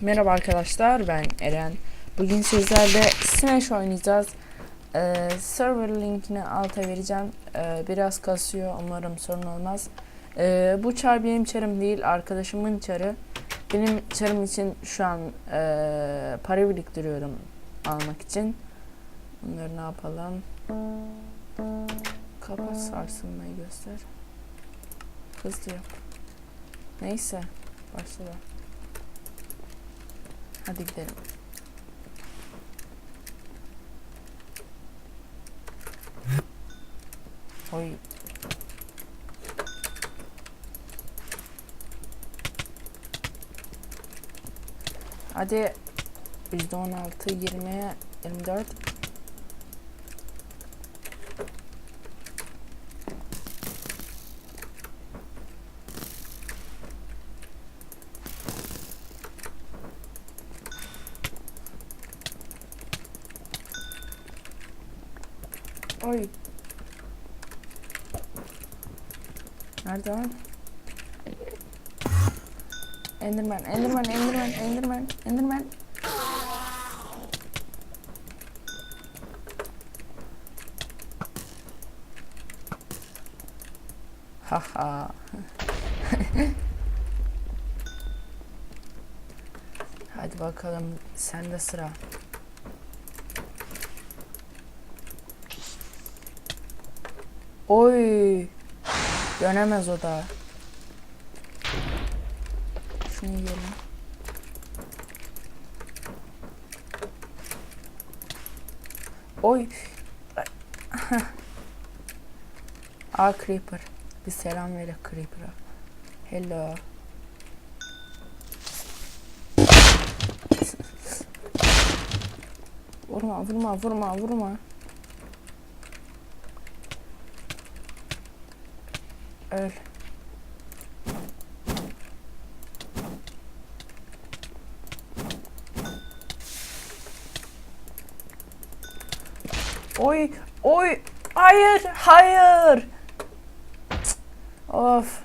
Merhaba arkadaşlar ben Eren. Bugün sizlerle Smash oynayacağız. Ee, server linkini alta vereceğim. Ee, biraz kasıyor umarım sorun olmaz. Ee, bu çar benim çarım değil arkadaşımın çarı. Benim çarım için şu an ee, para biriktiriyorum almak için. Bunları ne yapalım? Kapat sarsılmayı göster. Hızlı yap. Neyse başla. Hadi gidelim. Oy. Hadi %16, 20, 24. Oy. Nerede lan? Enderman, Enderman, Enderman, Enderman, Enderman. Haha. Hadi bakalım sende sıra. Oy. Dönemez o da. Şunu yiyelim. Oy. Aa Creeper. Bir selam ver Creeper'a. Hello. Vurma, vurma, vurma, vurma. Öl. Oy, oy, hayır, hayır. Of.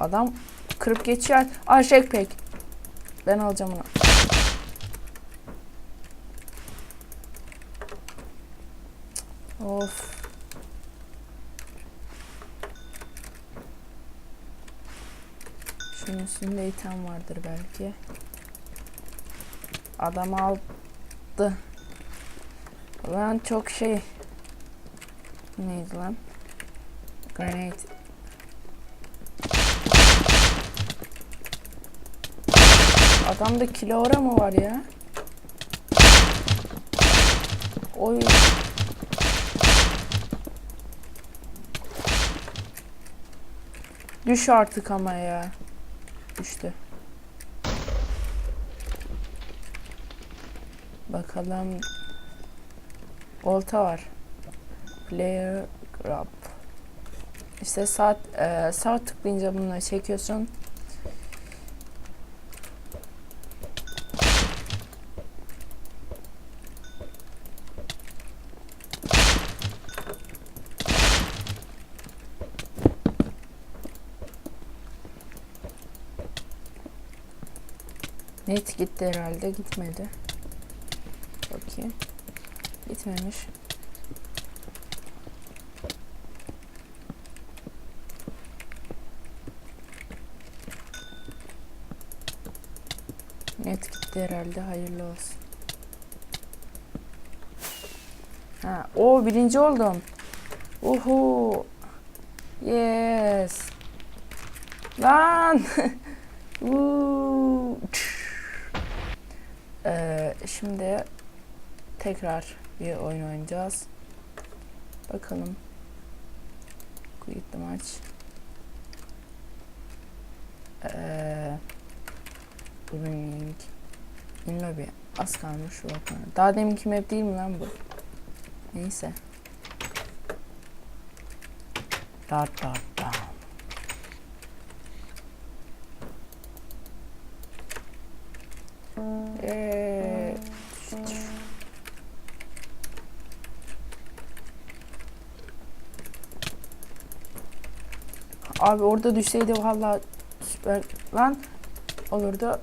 Adam kırıp geçiyor. Aa pek. Ben alacağım onu. Of. Şunun üstünde item vardır belki. Adam aldı. Lan çok şey. Neydi lan? Grenade. Adamda kilora mı var ya? Oy. Düş artık ama ya. Düştü. Bakalım. Olta var. Player grab. İşte sağ, e, sağ tıklayınca bunları çekiyorsun. Net gitti herhalde. Gitmedi. Bakayım. Gitmemiş. Net gitti herhalde. Hayırlı olsun. Ha, o birinci oldum. Uhu. Yes. Lan. Uuu. Ee, şimdi tekrar bir oyun oynayacağız. Bakalım. Quit the match. Ee, Winning. In lobby. Az kalmış bakın. Daha deminki map değil mi lan bu? Neyse. Da da Abi orada düşseydi valla süper lan olurdu.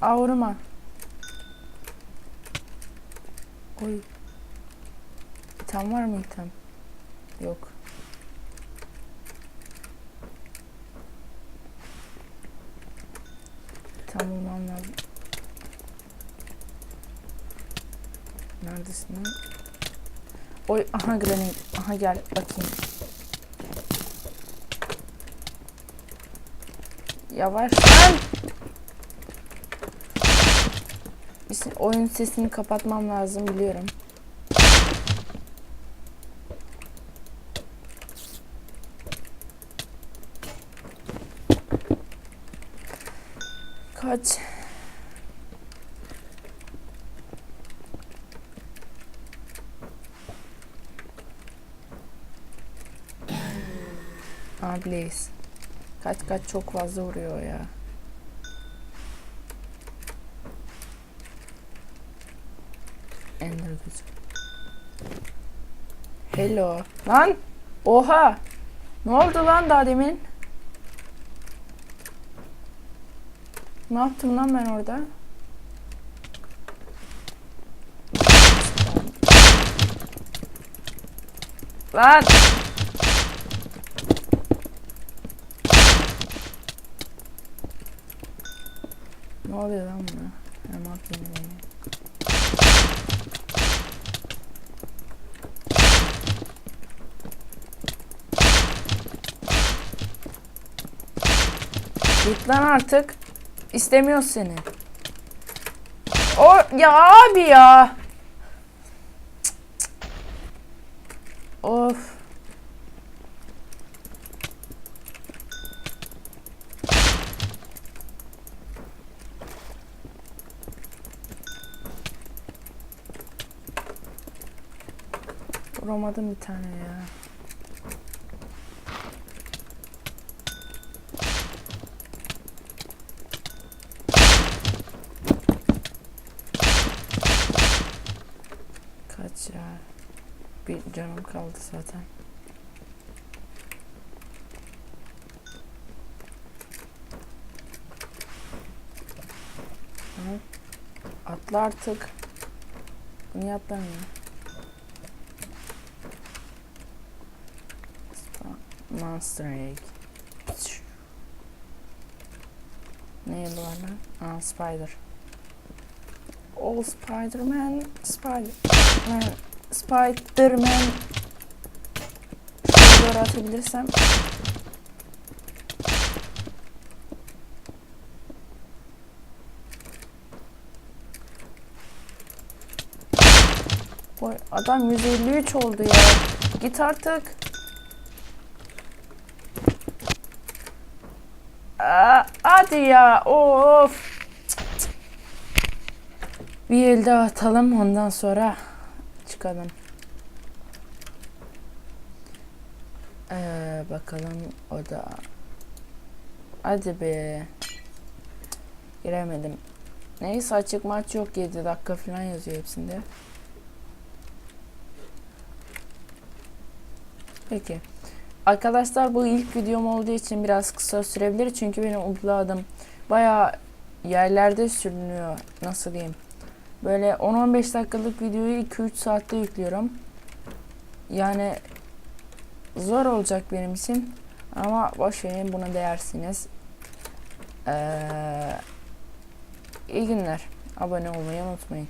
Aa vurma. Oy. İtem var mı item? Yok. İtem bulmam lazım. Neredesin lan? Oy aha granit. Aha gel bakayım. Yavaş lan. Oyun sesini kapatmam lazım biliyorum. Kaç. Blaze. Kaç kaç çok fazla vuruyor ya. Ender gözü. Hello. Lan! Oha! Ne oldu lan daha demin? Ne yaptım lan ben orada? Lan! Ne oluyor lan buna? Hem atayım beni. Git lan artık. İstemiyoruz seni. O ya abi ya. Cık, cık. Of. Vuramadım bir tane ya. Kaç ya? Bir canım kaldı zaten. Atla artık. Niye atlamıyor? Monster Egg. Ne var lan? Aa Spider. Oh Spider-Man, Spider-Man, Spider-Man. Şuraya doğru atabilirsem. Oy, adam 153 oldu ya. Git artık. Aa, hadi ya. Of. Bir el daha atalım ondan sonra çıkalım. Ee, bakalım o da. Hadi be. Giremedim. Neyse açık maç yok 7 dakika falan yazıyor hepsinde. Peki. Arkadaşlar bu ilk videom olduğu için biraz kısa sürebilir çünkü benim upload'ım bayağı yerlerde sürünüyor. Nasıl diyeyim? Böyle 10-15 dakikalık videoyu 2-3 saatte yüklüyorum. Yani zor olacak benim için. Ama boş verin buna değersiniz. Ee, iyi günler. Abone olmayı unutmayın.